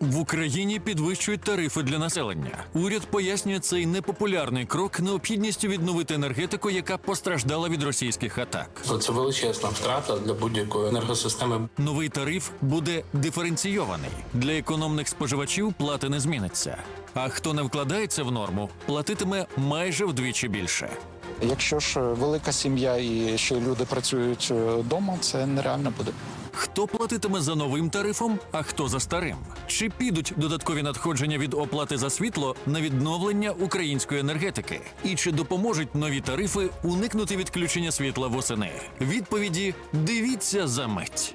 В Україні підвищують тарифи для населення. Уряд пояснює цей непопулярний крок необхідністю відновити енергетику, яка постраждала від російських атак. Це величезна втрата для будь-якої енергосистеми. Новий тариф буде диференційований. Для економних споживачів плати не зміниться. А хто не вкладається в норму, платитиме майже вдвічі більше. Якщо ж велика сім'я і ще люди працюють вдома, це нереально буде. Хто платитиме за новим тарифом, а хто за старим? Чи підуть додаткові надходження від оплати за світло на відновлення української енергетики? І чи допоможуть нові тарифи уникнути відключення світла восени? Відповіді дивіться за мить.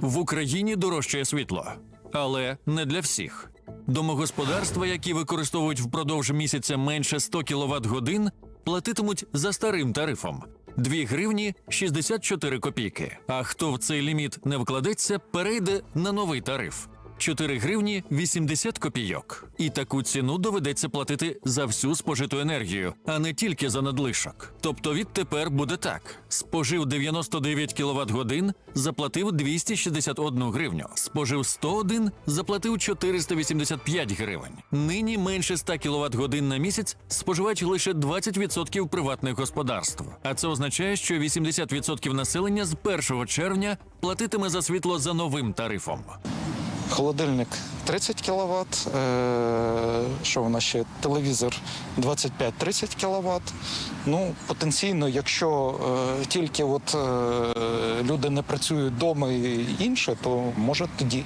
В Україні дорожчає світло, але не для всіх. Домогосподарства, які використовують впродовж місяця менше 100 кВт годин, платитимуть за старим тарифом 2 гривні 64 копійки. А хто в цей ліміт не вкладеться, перейде на новий тариф. 4 гривні 80 копійок. І таку ціну доведеться платити за всю спожиту енергію, а не тільки за надлишок. Тобто відтепер буде так: спожив 99 кВт годин, заплатив 261 гривню. Спожив 101, заплатив 485 гривень. Нині менше 100 кВт годин на місяць споживають лише 20% приватних господарств. А це означає, що 80% населення з 1 червня платитиме за світло за новим тарифом. Холодильник 30 кВт, е, що в нас ще телевізор 25-30 кВт. Ну, потенційно, якщо е, тільки от, е, люди не працюють вдома і інше, то може тоді.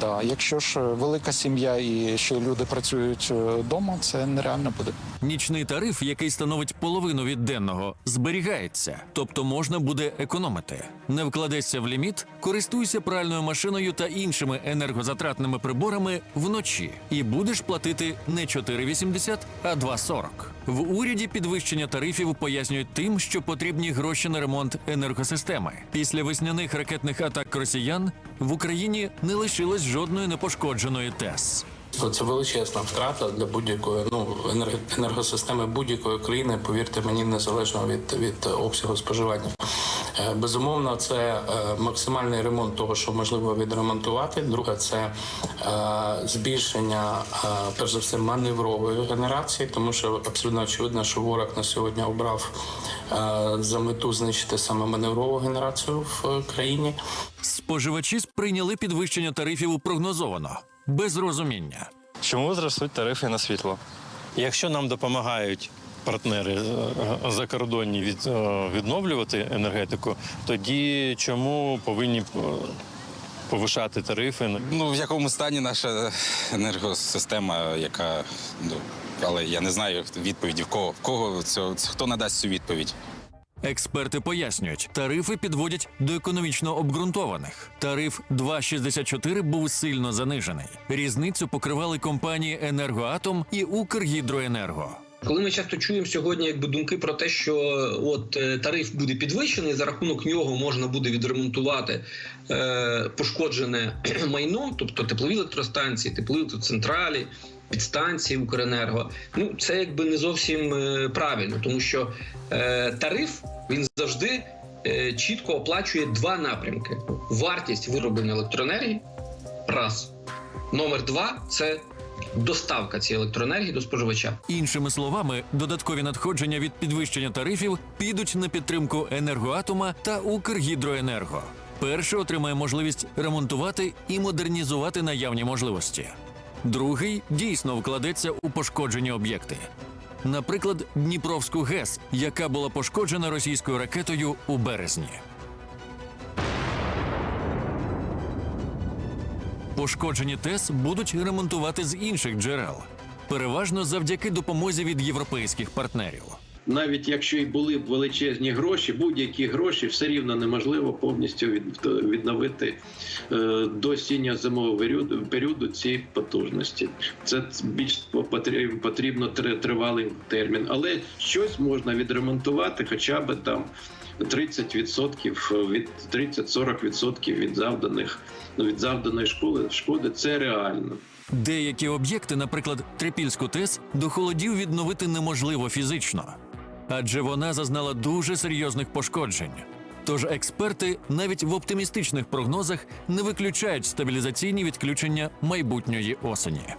Да. Якщо ж велика сім'я і ще люди працюють вдома, це нереально буде. Нічний тариф, який становить половину від денного, зберігається, тобто можна буде економити. Не вкладешся в ліміт, користуйся пральною машиною та іншими енергозатратними приборами вночі і будеш платити не 4,80, а 2,40. В уряді підвищення тарифів пояснюють тим, що потрібні гроші на ремонт енергосистеми. Після весняних ракетних атак росіян в Україні не лишилось жодної непошкодженої ТЕС. Це величезна втрата для будь-якої ну енерг- енергосистеми будь-якої країни. Повірте мені, незалежно від, від обсягу споживання. Е, Безумовно, це е, максимальний ремонт того, що можливо відремонтувати. Друге, це е, збільшення, перш за все, маневрової генерації, тому що абсолютно очевидно, що ворог на сьогодні обрав за мету знищити саме маневрову генерацію в країні. Споживачі сприйняли підвищення тарифів прогнозовано, без розуміння. Чому зростуть тарифи на світло? Якщо нам допомагають партнери е, закордонні від, е, відновлювати енергетику, тоді чому повинні е, повишати тарифи? Ну, в якому стані наша енергосистема, яка ну, але я не знаю відповіді в кого в кого цього хто надасть цю відповідь. Експерти пояснюють, тарифи підводять до економічно обґрунтованих. Тариф 2,64 був сильно занижений. Різницю покривали компанії Енергоатом і Укргідроенерго. Коли ми часто чуємо сьогодні якби думки про те, що от е, тариф буде підвищений, за рахунок нього можна буде відремонтувати е, пошкоджене майно, тобто теплові електростанції, теплові електроцентралі, підстанції Укренерго. Ну це якби не зовсім е, правильно, тому що е, тариф він завжди е, чітко оплачує два напрямки: вартість вироблення електроенергії, раз. Номер два це доставка цієї електроенергії до споживача. Іншими словами, додаткові надходження від підвищення тарифів підуть на підтримку енергоатома та Укргідроенерго. Перший отримає можливість ремонтувати і модернізувати наявні можливості. Другий дійсно вкладеться у пошкоджені об'єкти. Наприклад, Дніпровську ГЕС, яка була пошкоджена російською ракетою у березні. Пошкоджені ТЕС будуть ремонтувати з інших джерел, переважно завдяки допомозі від європейських партнерів. навіть якщо і були б величезні гроші, будь-які гроші все рівно неможливо повністю від- відновити е, до осінньо зимового періоду, ці потужності. Це більш потріб- потрібно тр- тривалий термін, але щось можна відремонтувати, хоча б там. 30% від 30-40% від завданих ну, від завданої школи шкоди це реально. Деякі об'єкти, наприклад, Трипільську ТЕС, до холодів відновити неможливо фізично, адже вона зазнала дуже серйозних пошкоджень. Тож експерти навіть в оптимістичних прогнозах не виключають стабілізаційні відключення майбутньої осені.